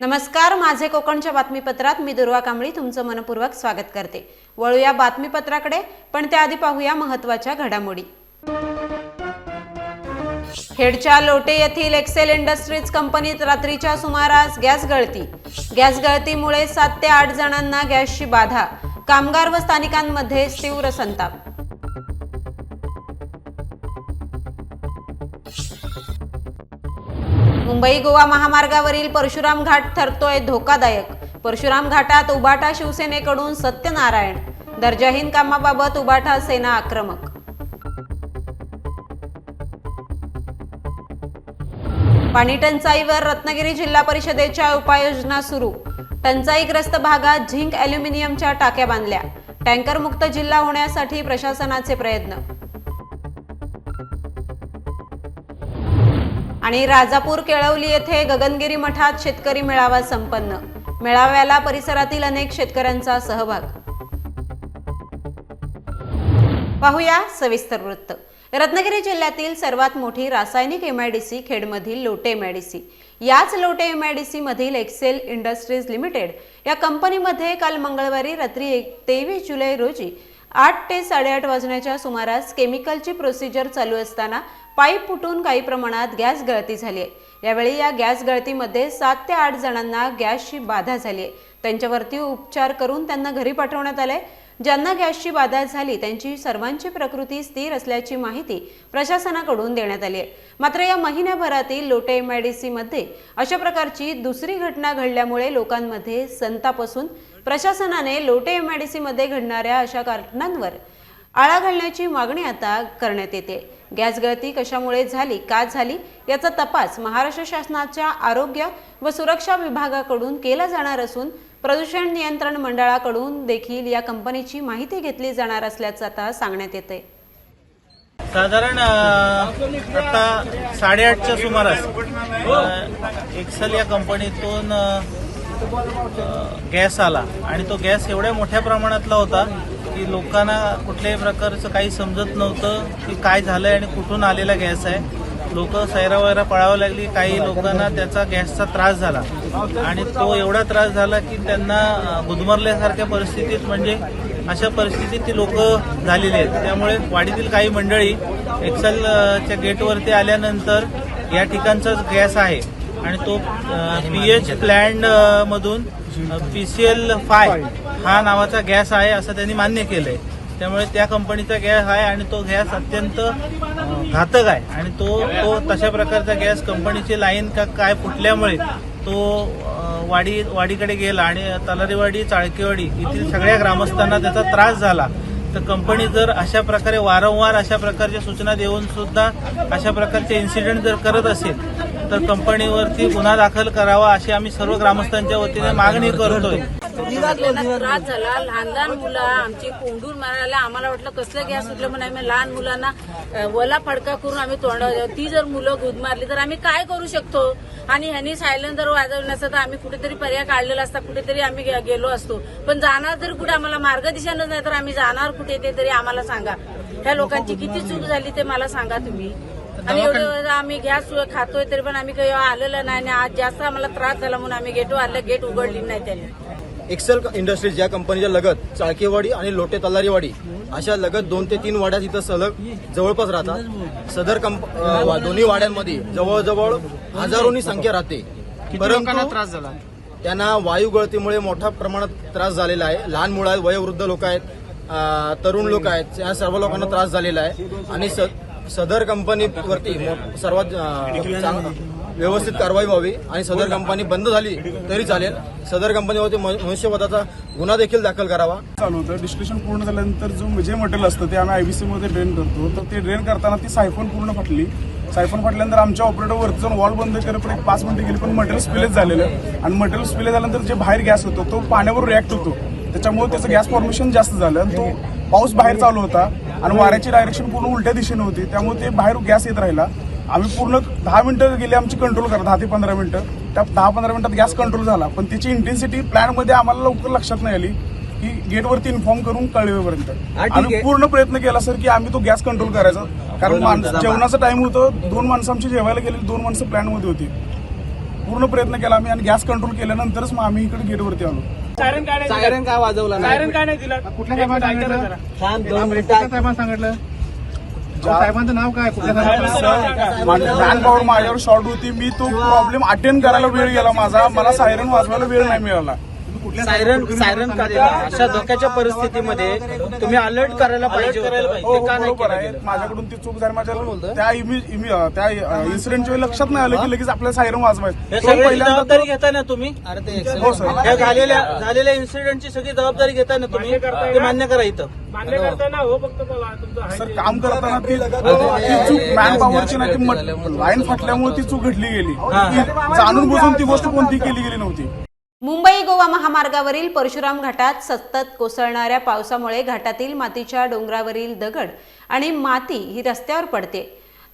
नमस्कार माझे कोकणच्या बातमीपत्रात मी दुर्वा कांबळी तुमचं मनपूर्वक स्वागत करते. वळूया बातमीपत्राकडे पण त्याआधी पाहूया महत्त्वाच्या घडामोडी. खेडच्या लोटे येथील एक्सेल इंडस्ट्रीज कंपनीत रात्रीच्या सुमारास गॅस गळती. गॅस गळतीमुळे सात ते आठ जणांना गॅसची बाधा. कामगार व स्थानिकांमध्ये तीव्र संताप. मुंबई गोवा महामार्गावरील परशुराम घाट ठरतोय धोकादायक. परशुराम घाटात उबाटा शिवसेनेकडून सत्यनारायण. दर्जाहीन कामाबाबत उबाटा सेना आक्रमक. पाणी टंचाईवर रत्नागिरी जिल्हा परिषदेच्या उपाययोजना सुरू. टंचाईग्रस्त भागात झिंक अॅल्युमिनियमच्या टाक्या बांधल्या. टँकरमुक्त जिल्हा होण्यासाठी प्रशासनाचे प्रयत्न. आणि राजापूर केळवली येथे गगनगिरी मठात शेतकरी मेळावा संपन्न. मेळाव्याला परिसरातील अनेक शेतकऱ्यांचा सहभाग. पाहूया सविस्तर वृत्त. रत्नागिरी जिल्ह्यातील सर्वात मोठी रासायनिक एमआयडीसी खेडमधील लोटे एमआयडीसी याच लोटे एमआयडीसी मधील एक्सेल इंडस्ट्रीज लिमिटेड या कंपनीमध्ये काल मंगळवारी रात्री एक तेवीस जुलै रोजी आठ ते साडेआठ वाजण्याच्या सुमारास केमिकलची प्रोसिजर चालू असताना पाईप फुटून काही प्रमाणात गॅस गळती झाली आहे. यावेळी या गॅस गळतीमध्ये सात ते आठ जणांना गॅसची बाधा झाली आहे. त्यांच्यावरती उपचार करून त्यांना घरी पाठवण्यात आलंय. ज्यांना गॅसची बाधा झाली त्यांची सर्वांची प्रकृती स्थिर असल्याची माहिती प्रशासनाकडून देण्यात आली आहे. मात्र या महिन्याभरातील लोटे डी सीमध्ये अशा प्रकारची दुसरी घटना घडल्यामुळे लोकांमध्ये संताप असून प्रशासनाने लोटे एमआयडीसी मध्ये घडणाऱ्या अशा कारणांवर आळा घालण्याची मागणी आता करण्यात येते. गॅस गळती कशामुळे झाली का झाली याचा तपास महाराष्ट्र शासनाच्या आरोग्य व सुरक्षा विभागाकडून केला जाणार असून प्रदूषण नियंत्रण मंडळाकडून देखील या कंपनीची माहिती घेतली जाणार असल्याचं आता सांगण्यात येते साधारण आता साडेआठच्या सुमारास एक्सल या कंपनीतून गॅस आला. आणि तो गॅस एवढ्या मोठ्या प्रमाणातला होता की लोकांना कुठल्याही प्रकारचं काही समजत नव्हतं की काय झालंय आणि कुठून आलेला गॅस आहे. लोक सैरावैरा पळावं लागली काही लोकांना त्याचा गॅसचा त्रास झाला. आणि तो एवढा त्रास झाला की त्यांना गुदमरल्यासारख्या परिस्थितीत म्हणजे अशा परिस्थितीत ती लोक झालेली आहेत. त्यामुळे वाडीतील काही मंडळी एक्सेलच्या गेटवरती आल्यानंतर या ठिकाणचाच गॅस आहे. आणि तो पी एच प्लॅन्ड मधून एल फाय हा नावाचा गॅस आहे असं त्यांनी मान्य केलंय. त्यामुळे त्या कंपनीचा गॅस आहे आणि तो गॅस अत्यंत घातक आहे. आणि तो तो तशा प्रकारचा गॅस कंपनीची लाईन का काय फुटल्यामुळे तो वाडी वाडीकडे गेला आणि तलारीवाडी चाळकेवाडी येथील सगळ्या ग्रामस्थांना त्याचा त्रास झाला. तर कंपनी जर अशा प्रकारे वारंवार अशा प्रकारच्या सूचना देऊन सुद्धा अशा प्रकारचे इन्सिडेंट जर करत असेल तर कंपनीवरती गुन्हा दाखल करावा अशी आम्ही सर्व ग्रामस्थांच्या वतीने मागणी करतोय. त्रास झाला. लहान लहान मुलं आमची कोंडून मारायला आम्हाला वाटलं कसलं गॅस सुटलं म्हणून आम्ही लहान मुलांना वला फडका करून आम्ही तोंडा ती जर मुलं गुद मारली तर आम्ही काय करू शकतो? आणि ह्यांनी सायलेंसर वाजवण्याचा तर आम्ही कुठेतरी पर्याय काढलेला असता कुठेतरी आम्ही गेलो असतो. पण जाणार तरी कुठे आम्हाला मार्गदर्शनच नाही तर आम्ही जाणार कुठे ते तरी आम्हाला सांगा. ह्या लोकांची किती चूक झाली ते मला सांगा तुम्ही. आणि एवढं वेळा आम्ही गॅस खातोय तरी पण आम्ही काही आलेलं नाही आणि आज जास्त आम्हाला त्रास झाला म्हणून आम्ही गेटवर आलं गेट उघडली नाही त्यांनी. एक्सेल इंडस्ट्रीज या कंपनीच्या लगत चाळकेवाडी आणि लोटे तलारीवाडी अशा लगत दोन ते तीन वाड्या तिथं सलग जवळपास राहतात. सदर कंप अं, दोन्ही वाड्यांमध्ये जवळजवळ हजारोनी संख्या राहते. परंतु त्रास झाला? त्यांना वायू गळतीमुळे मोठ्या प्रमाणात त्रास झालेला आहे. लहान मुलं आहेत वयोवृद्ध लोक आहेत अं, तरुण लोक आहेत या सर्व लोकांना त्रास झालेला आहे. आणि स- सदर कंपनीवरती सर्वात व्यवस्थित कारवाई व्हावी आणि सदर कंपनी बंद झाली तरी चालेल. सदर कंपनीवरती मनुष्यवधाचा गुन्हा देखील दाखल करावा. चालू होतं. डिस्कशन पूर्ण झाल्यानंतर जो जे मटेरियल असतं ते आम्ही आयबीसी मध्ये ड्रेन करतो. तर ते ड्रेन करताना ती सायफोन पूर्ण फाटली. सायफोन फाटल्यानंतर आमच्या ऑपरेटर वरती जाऊन वॉल बंद करेपर्यंत एक पाच मिनिटं गेली पण मटेरियल स्पिलेज झालेलं आणि मटेरियल स्पिलेज झाल्यानंतर जे बाहेर गॅस होतो तो पाण्यावर रिॲक्ट होतो. त्याच्यामुळे त्याचं गॅस फॉर्मेशन जास्त झालं. आणि तो पाऊस बाहेर चालू होता. आणि वाऱ्याची डायरेक्शन पूर्ण उलट्या दिशेने होती. त्यामुळे ते बाहेर गॅस येत राहिला. आम्ही पूर्ण दहा मिनिटं गेली आमची कंट्रोल करा दहा ते पंधरा मिनिटं. त्या दहा पंधरा मिनिटात गॅस कंट्रोल झाला. पण त्याची इंटेन्सिटी प्लॅनमध्ये आम्हाला लवकर लक्षात नाही आली की गेटवरती इन्फॉर्म करून कळवेपर्यंत आम्ही पूर्ण प्रयत्न केला सर की आम्ही तो गॅस कंट्रोल करायचा. कारण माणसं जेवणाचा टाइम होतं दोन माणसं आमची जेवायला गेलेली दोन माणसं प्लॅनमध्ये होती. पूर्ण प्रयत्न केला आम्ही आणि गॅस कंट्रोल केल्यानंतरच मग आम्ही इकडे गेटवरती आलो. सायरन काय नाही सायरन काय वाजवला सायरन काय नाही दिला. कुठल्या साहेबांना सांगितलं? सांगितलं? साहेबांचं नाव काय? कुठल्या मॅन पॉवर माझ्यावर शॉर्ट होती. मी तो प्रॉब्लेम अटेंड करायला वेळ गेला माझा. मला सायरन वाजवायला वेळ नाही मिळाला. सायरन सायरन अशा धोक्याच्या परिस्थितीमध्ये तुम्ही अलर्ट करायला पाहिजे होतं. हो ते का नाही बरोबर केलं आहे. माझ्याकडून ती चूक झाली माझ्या त्या इमेज इमे- त्या इन्सिडेंटच्या वेळी लक्षात नाही आलं की लगेच आपल्याला सायरन वाजवायचं. हे तो पहिल्यांदा जबाबदारी घेताय ना तुम्ही? हो सर. या झालेल्या झालेल्या इन्सिडेंटची सगळी जबाबदारी घेताय ना तुम्ही? ते मान्य करा इथं. सर काम करताना ती ती चूक मॅन पॉवरची नाही ती लाईन फाटल्यामुळे ती चूक घडली गेली. ती जाणून बुजून ती गोष्ट कोणती केली गेली नव्हती. मुंबई गोवा महामार्गावरील परशुराम घाटात सतत कोसळणाऱ्या पावसामुळे घाटातील मातीच्या डोंगरावरील दगड आणि माती ही रस्त्यावर पडते.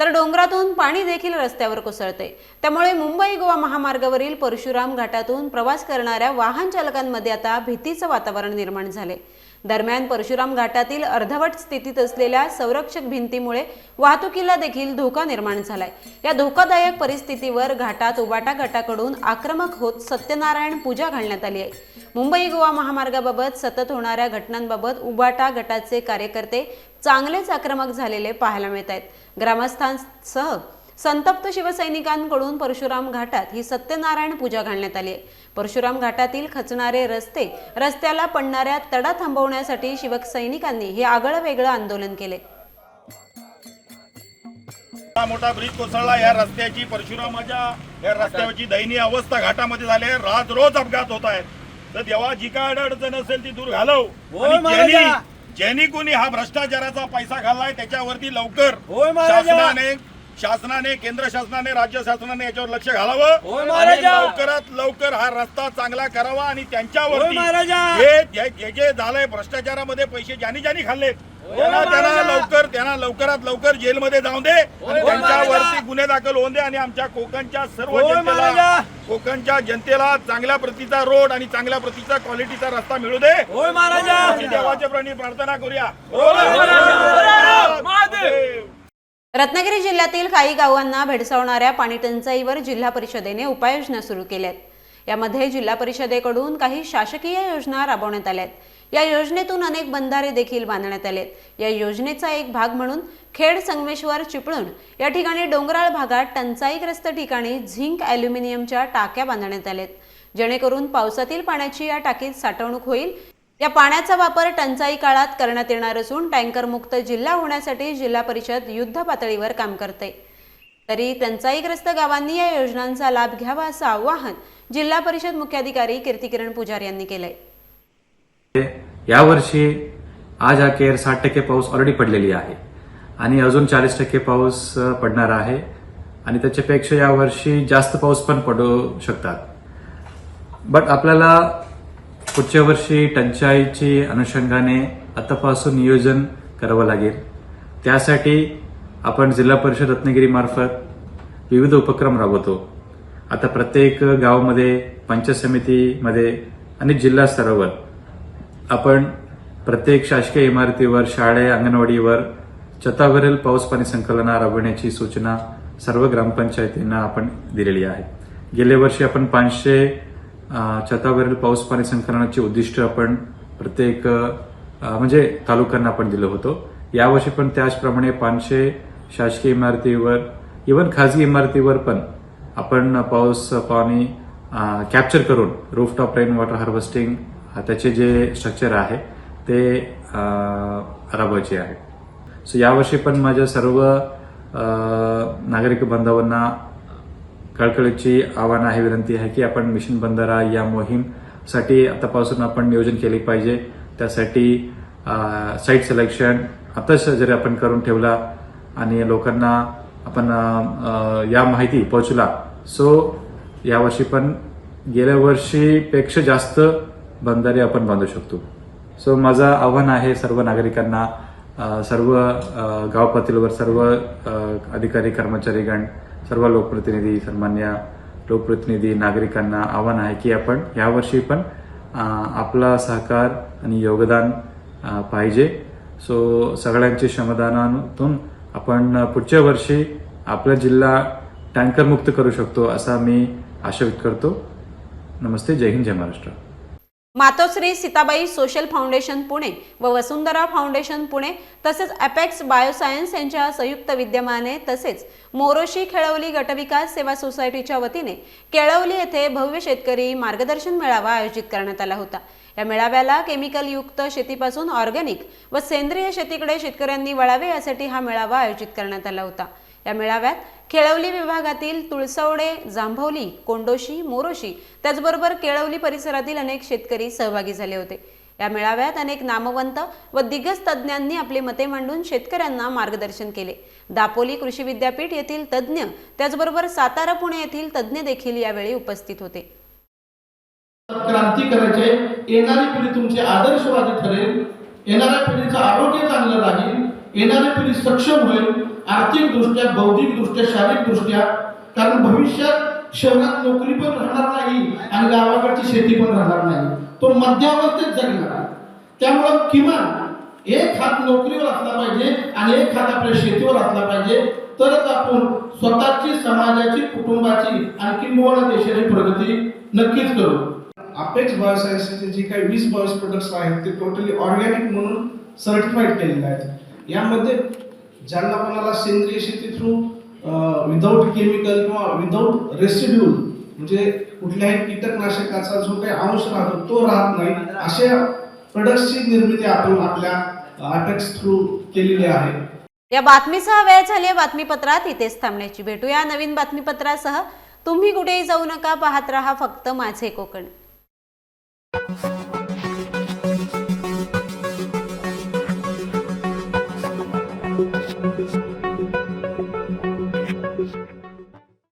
तर डोंगरातून पाणी देखील रस्त्यावर कोसळते. त्यामुळे मुंबई गोवा महामार्गावरील परशुराम घाटातून प्रवास करणाऱ्या वाहन चालकांमध्ये आता भीतीचं वातावरण निर्माण झाले. दरम्यान परशुराम घाटातील अर्धवट स्थितीत असलेल्या संरक्षक भिंतीमुळे वाहतुकीला देखील धोका निर्माण झालाय. या धोकादायक परिस्थितीवर घाटात उबाटा गटाकडून आक्रमक होत सत्यनारायण पूजा घालण्यात आली आहे. मुंबई गोवा महामार्गाबाबत सतत होणाऱ्या घटनांबाबत उबाटा गटाचे कार्यकर्ते चांगलेच आक्रमक झालेले पाहायला मिळत आहेत ग्रामस्थांसह संतप्त शिवसैनिकांकडून परशुराम घाटात ही सत्यनारायण पूजा घालण्यात आली आहे. परशुराम घाटातील खचणारे रस्ते रस्त्याला पडणाऱ्या तडा थांबवण्यासाठी शिवसैनिकांनी हे आगळं वेगळं आंदोलन केले. हा मोठा ब्रिज कोसळला या रस्त्याची परशुरामाच्या या रस्त्याची दयनीय अवस्था घाटामध्ये झाली आहे. रोज रोज अपघात होत आहेत. तर देवा जी काय अडचण असेल ती दूर घालव. आणि ज्यांनी कोणी हा भ्रष्टाचाराचा पैसा घाललाय त्याच्यावरती लवकर शासनाने शासनाने केंद्र शासनाने राज्य शासनाने याच्यावर लक्ष घालावं. आणि लवकरात लवकर हा रस्ता चांगला करावा आणि त्यांच्यावरती हे जे जे- झालंय भ्रष्टाचारामध्ये पैसे ज्यांनी ज्यांनी खाल्ले त्यांना त्यांना लवकर त्यांना लवकरात लवकर जेलमध्ये जाऊन दे आणि त्यांच्यावरती गुन्हे दाखल होऊन दे आणि आमच्या कोकणच्या सर्व जनतेला कोकणच्या जनतेला चांगल्या प्रतीचा रोड आणि चांगल्या प्रतीचा क्वालिटीचा रस्ता मिळू दे. देवाच्या प्राणी प्रार्थना करूया. रत्नागिरी जिल्ह्यातील काही गावांना भेडसावणाऱ्या पाणी टंचाईवर जिल्हा परिषदेने उपाययोजना सुरू केल्यात. यामध्ये जिल्हा परिषदेकडून काही शासकीय योजना राबवण्यात आल्यात. या योजनेतून अनेक बंधारे देखील बांधण्यात आलेत. या योजनेचा एक भाग म्हणून खेड संगमेश्वर चिपळूण या ठिकाणी डोंगराळ भागात टंचाईग्रस्त ठिकाणी झिंक ॲल्युमिनियमच्या टाक्या बांधण्यात आल्यात. जेणेकरून पावसातील पाण्याची या टाकीत साठवणूक होईल या पाण्याचा वापर टंचाई काळात करण्यात येणार असून टँकर मुक्त जिल्हा होण्यासाठी जिल्हा परिषद युद्ध पातळीवर काम करते. तरी टंचाईग्रस्त गावांनी या योजनांचा लाभ घ्यावा असं आवाहन जिल्हा परिषद मुख्याधिकारी कीर्तिकिरण पुजार यांनी केलंय. यावर्षी आज अखेर साठ टक्के पाऊस ऑलरेडी पडलेली आहे आणि अजून चाळीस टक्के पाऊस पडणार आहे आणि त्याच्यापेक्षा यावर्षी जास्त पाऊस पण पडू शकतात. बट आपल्याला पुढच्या वर्षी टंचाईची अनुषंगाने आतापासून नियोजन करावं लागेल. त्यासाठी आपण जिल्हा परिषद रत्नागिरीमार्फत विविध उपक्रम राबवतो. आता प्रत्येक गावामध्ये पंचायत समितीमध्ये आणि जिल्हा स्तरावर आपण प्रत्येक शासकीय इमारतीवर शाळे अंगणवाडीवर छतावरील पाऊस पाणी संकलन राबवण्याची सूचना सर्व ग्रामपंचायतींना आपण दिलेली आहे. गेल्या वर्षी आपण पाचशे छतावरील पाऊस पाणी संकलनाचे उद्दिष्ट आपण प्रत्येक म्हणजे तालुक्यांना आपण दिलं होतं. यावर्षी पण त्याचप्रमाणे पाचशे शासकीय इमारतीवर इव्हन खाजगी इमारतीवर पण आपण पाऊस पाणी कॅप्चर करून रूफटॉप रेन वॉटर हार्वेस्टिंग त्याचे जे स्ट्रक्चर आहे ते राबवायचे आहे. सो यावर्षी पण माझ्या सर्व नागरिक बांधवांना कळकळीची आव्हान आहे विनंती आहे की आपण मिशन बंधारा या मोहीमसाठी आतापासून आपण नियोजन केले पाहिजे. त्यासाठी साईट सिलेक्शन आताच जरी आपण करून ठेवला आणि लोकांना आपण या माहिती पोहोचला सो यावर्षी पण गेल्या वर्षीपेक्षा जास्त बंधारे आपण बांधू शकतो. सो माझं आव्हान आहे सर्व नागरिकांना सर्व अ, गाव पातळीवर सर्व अधिकारी कर्मचारीगण सर्व लोकप्रतिनिधी सन्मान्य लोकप्रतिनिधी नागरिकांना आव्हान आहे की आपण यावर्षी पण आपला सहकार आणि योगदान पाहिजे. सो सगळ्यांची श्रमदानातून आपण पुढच्या वर्षी आपला जिल्हा टँकरमुक्त करू शकतो असा मी आशा व्यक्त करतो. नमस्ते जय हिंद जय महाराष्ट्र. मातोश्री सीताबाई सोशल फाउंडेशन पुणे व वसुंधरा फाउंडेशन पुणे तसेच अपेक्स बायोसायन्स यांच्या संयुक्त विद्यमाने तसेच मोरोशी खेळवली गटविकास सेवा सोसायटीच्या वतीने केळवली येथे भव्य शेतकरी मार्गदर्शन मेळावा आयोजित करण्यात आला होता. या मेळाव्याला केमिकल युक्त शेतीपासून ऑर्गॅनिक व सेंद्रिय शेतीकडे शेतकऱ्यांनी वळावे यासाठी हा मेळावा आयोजित करण्यात आला होता. या मेळाव्यात केळवली विभागातील तुळसवडे जांभवली कोंडोशी मोरोशी त्याचबरोबर केळवली परिसरातील अनेक शेतकरी सहभागी झाले होते. या मेळाव्यात अनेक नामवंत व दिग्गज तज्ज्ञांनी आपली मते मांडून शेतकऱ्यांना मार्गदर्शन केले. दापोली कृषी विद्यापीठ येथील तज्ज्ञ त्याचबरोबर सातारा पुणे येथील तज्ज्ञ देखील यावेळी उपस्थित होते. क्रांती करायचे येणारी पिढी तुमची आदर्शवादी ठरेल येणाऱ्या पिढीचं आरोग्य चांगलं राहील येणारी पिढी सक्षम होईल आर्थिकदृष्ट्या बौद्धिकदृष्ट्या शारीरिकदृष्ट्या कारण भविष्यात शहरात नोकरी पण राहणार नाही आणि गावाकडची शेती पण राहणार नाही. तो मध्यावस्थेत जगणार त्यामुळं किमान एक हात नोकरीवर असला पाहिजे आणि एक हात आपल्या शेतीवर असला पाहिजे तरच आपण स्वतःची समाजाची कुटुंबाची आणि किंबहुना देशाची प्रगती नक्कीच करू. अपेक्स बायोसायन्सचे जे काही वीस बायोस प्रोडक्ट्स आहेत ते टोटली ऑर्गॅनिक म्हणून सर्टिफाईड केलेले आहेत. यामध्ये ज्यांना कोणाला सेंद्रिय शेती थ्रू विदाऊट केमिकल किंवा विदाऊट रेसिड्यूल म्हणजे कुठल्याही कीटकनाशकाचा जो काही अंश राहतो तो राहत नाही. अशा प्रोडक्टची निर्मिती आपण आपल्या अपेक्स थ्रू केलेली आहे. या बातमीसह वेळ झाली बातमीपत्रात. इथेच थांबण्याची भेटूया नवीन बातमीपत्रासह. तुम्ही कुठेही जाऊ नका पाहत रहा फक्त माझे कोकण.